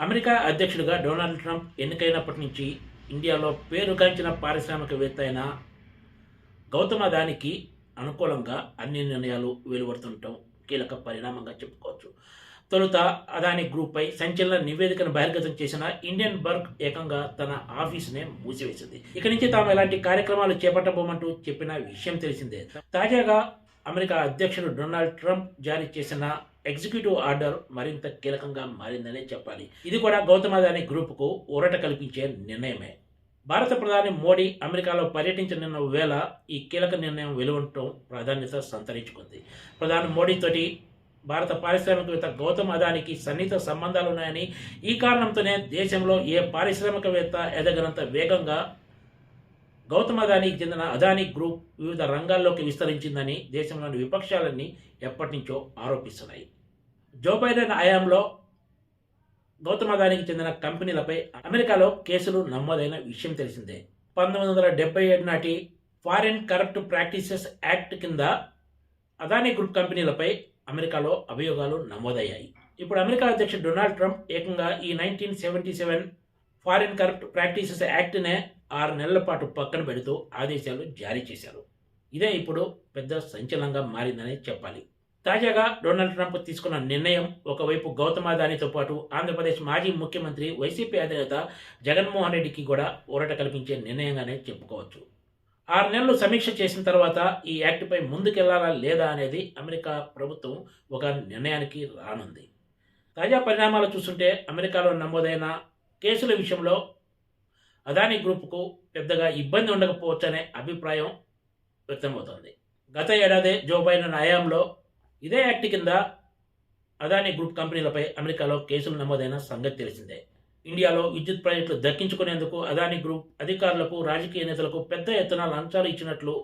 America అధ్యక్షుడిగా Donald Trump ఎన్నికైనప్పటి నుంచి ఇండియాలో పేరుగాంచిన పారిశ్రామికవేత్త అయిన గౌతమ దానికి అనుకూలంగా అన్ని నిర్ణయాలు వెలువడుతుండటం కీలక పరిణామంగా చెప్పుకోవచ్చు. తొలుత అదాని గ్రూప్పై సంచలన నివేదికను బహిర్గతం చేసిన ఇండియన్ బర్గ్ ఏకంగా తన ఆఫీసునే మూసివేసింది. ఇక నుంచి తాము ఎలాంటి కార్యక్రమాలు చేపట్టబోమంటూ చెప్పిన విషయం తెలిసిందే. తాజాగా అమెరికా అధ్యక్షుడు డొనాల్డ్ ట్రంప్ జారీ చేసిన ఎగ్జిక్యూటివ్ ఆర్డర్ మరింత కీలకంగా మారిందనే చెప్పాలి. ఇది కూడా గౌతమ్ అదాని గ్రూపుకు ఊరట కల్పించే నిర్ణయమే. భారత ప్రధాని మోడీ అమెరికాలో పర్యటించనున్న వేళ ఈ కీలక నిర్ణయం వెలువడటం ప్రాధాన్యత సంతరించుకుంది. ప్రధాని మోడీతోటి భారత పారిశ్రామికవేత్త గౌతమ్ అదానికి సన్నిహిత సంబంధాలు ఉన్నాయని ఈ కారణంతోనే దేశంలో ఏ పారిశ్రామికవేత్త ఎదగనంత వేగంగా గౌతమ అదానికి చెందిన అదానీ గ్రూప్ వివిధ రంగాల్లోకి విస్తరించిందని దేశంలోని విపక్షాలన్నీ ఎప్పటి నుంచో ఆరోపిస్తున్నాయి. జో బైడెన్ హయాంలో గౌతమ అదానికి చెందిన కంపెనీలపై అమెరికాలో కేసులు నమోదైన విషయం తెలిసిందే. పంతొమ్మిది వందల డెబ్బై ఏడు నాటి ఫారిన్ కరప్ట్ ప్రాక్టీసెస్ యాక్ట్ కింద అదానీ గ్రూప్ కంపెనీలపై అమెరికాలో అభియోగాలు నమోదయ్యాయి. ఇప్పుడు అమెరికా అధ్యక్షుడు డొనాల్డ్ ట్రంప్ ఏకంగా ఈ nineteen seventy seven foreign corrupt practices యాక్ట్నే ఆరు నెలల పాటు పక్కన పెడుతూ ఆదేశాలు జారీ చేశారు. ఇదే ఇప్పుడు పెద్ద సంచలనంగా మారిందని చెప్పాలి. తాజాగా డొనాల్డ్ ట్రంప్ తీసుకున్న నిర్ణయం ఒకవైపు గౌతమ్ అదానితో పాటు ఆంధ్రప్రదేశ్ మాజీ ముఖ్యమంత్రి వైసీపీ అధినేత జగన్మోహన్ రెడ్డికి కూడా ఊరట కల్పించే నిర్ణయంగానే చెప్పుకోవచ్చు. ఆరు నెలలు సమీక్ష చేసిన తర్వాత ఈ యాక్ట్పై ముందుకెళ్ళాలా లేదా అనేది అమెరికా ప్రభుత్వం ఒక నిర్ణయానికి రానుంది. తాజా పరిణామాలు చూస్తుంటే అమెరికాలో నమోదైన కేసుల విషయంలో అదానీ గ్రూపుకు పెద్దగా ఇబ్బంది ఉండకపోవచ్చనే అభిప్రాయం వ్యక్తమవుతోంది. గత ఏడాది జో బైడెన్ హయాంలో ఇదే యాక్ట్ కింద అదానీ గ్రూప్ కంపెనీలపై అమెరికాలో కేసులు నమోదైన సంగతి తెలిసిందే. ఇండియాలో విద్యుత్ ప్రాజెక్టులు దక్కించుకునేందుకు అదానీ గ్రూప్ అధికారులకు రాజకీయ నేతలకు పెద్ద ఎత్తున లంచాలు ఇచ్చినట్లు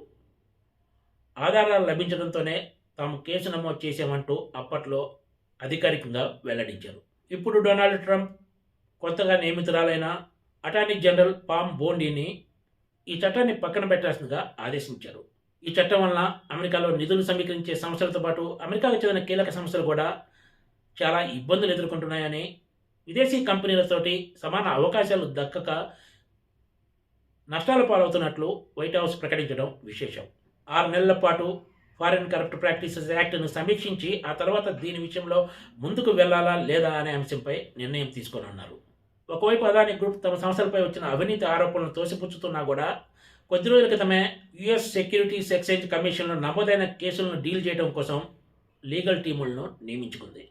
ఆధారాలు లభించడంతోనే తాము కేసు నమోదు చేశామంటూ అప్పట్లో అధికారికంగా వెల్లడించారు. ఇప్పుడు డొనాల్డ్ ట్రంప్ కొత్తగా నియమితురాలైన అటార్నీ జనరల్ పామ్ బోండీని ఈ చట్టాన్ని పక్కన పెట్టాల్సిందిగా ఆదేశించారు. ఈ చట్టం వలన అమెరికాలో నిధులు సమీకరించే సంస్థలతో పాటు అమెరికాకు చెందిన కీలక సంస్థలు కూడా చాలా ఇబ్బందులు ఎదుర్కొంటున్నాయని విదేశీ కంపెనీలతోటి సమాన అవకాశాలు దక్కక నష్టాల పాలవుతున్నట్లు వైట్ హౌస్ ప్రకటించడం విశేషం. ఆరు నెలల పాటు ఫారిన్ కరప్ట్ ప్రాక్టీసెస్ యాక్ట్ను సమీక్షించి ఆ తర్వాత దీని విషయంలో ముందుకు వెళ్ళాలా లేదా అనే అంశంపై నిర్ణయం తీసుకోనున్నారు. ఒకవైపు అదాని గ్రూప్ తమ సంస్థలపై వచ్చిన అవినీతి ఆరోపణలు తోసిపుచ్చుతున్నా కూడా కొద్ది రోజుల క్రితమే యుఎస్ సెక్యూరిటీస్ ఎక్స్చేంజ్ కమిషన్లో నమోదైన కేసులను డీల్ చేయడం కోసం లీగల్ టీములను నియమించుకుంది.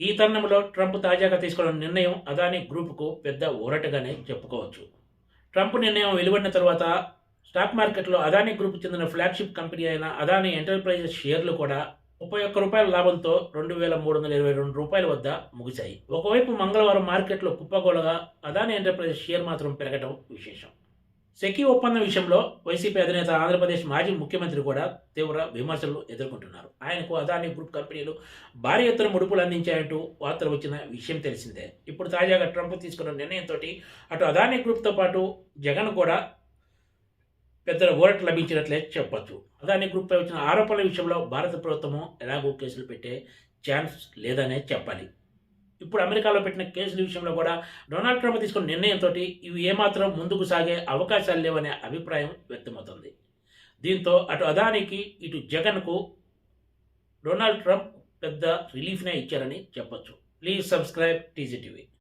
ఈ తరుణంలో ట్రంప్ తాజాగా తీసుకున్న నిర్ణయం అదానీ గ్రూప్కు పెద్ద ఊరటగానే చెప్పుకోవచ్చు. ట్రంప్ నిర్ణయం వెలువడిన తర్వాత స్టాక్ మార్కెట్లో అదానీ గ్రూప్ చెందిన ఫ్లాగ్షిప్ కంపెనీ అయిన అదానీ ఎంటర్ప్రైజెస్ షేర్లు కూడా ముప్పై ఒక్క రూపాయల లాభంతో రెండు వేల మూడు వందల ఇరవై రెండు రూపాయల వద్ద ముగిశాయి. ఒకవైపు మంగళవారం మార్కెట్లో కుప్పగోలగా అదాని ఎంటర్ప్రైజెస్ షేర్ మాత్రం పెరగడం విశేషం. సెకీ ఒప్పందం విషయంలో వైసీపీ అధినేత ఆంధ్రప్రదేశ్ మాజీ ముఖ్యమంత్రి కూడా తీవ్ర విమర్శలు ఎదుర్కొంటున్నారు. ఆయనకు అదానీ గ్రూప్ కంపెనీలు భారీ ఎత్తున ముడుపులు అందించాయంటూ వార్తలు వచ్చిన విషయం తెలిసిందే. ఇప్పుడు తాజాగా ట్రంప్ తీసుకున్న నిర్ణయంతో అటు అదానీ గ్రూప్తో పాటు జగన్ కూడా పెద్ద ఊరట లభించినట్లే చెప్పచ్చు. అదానీ గ్రూప్పై వచ్చిన ఆరోపణల విషయంలో భారత ప్రభుత్వము ఎలాగో కేసులు పెట్టే ఛాన్స్ లేదనే చెప్పాలి. ఇప్పుడు అమెరికాలో పెట్టిన కేసుల విషయంలో కూడా డొనాల్డ్ ట్రంప్ తీసుకున్న నిర్ణయంతో ఇవి ఏమాత్రం ముందుకు సాగే అవకాశాలు లేవనే అభిప్రాయం వ్యక్తమవుతుంది. దీంతో అటు అదానికి ఇటు జగన్కు డొనాల్డ్ ట్రంప్ పెద్ద రిలీఫ్నే ఇచ్చారని చెప్పొచ్చు. Please subscribe TGTV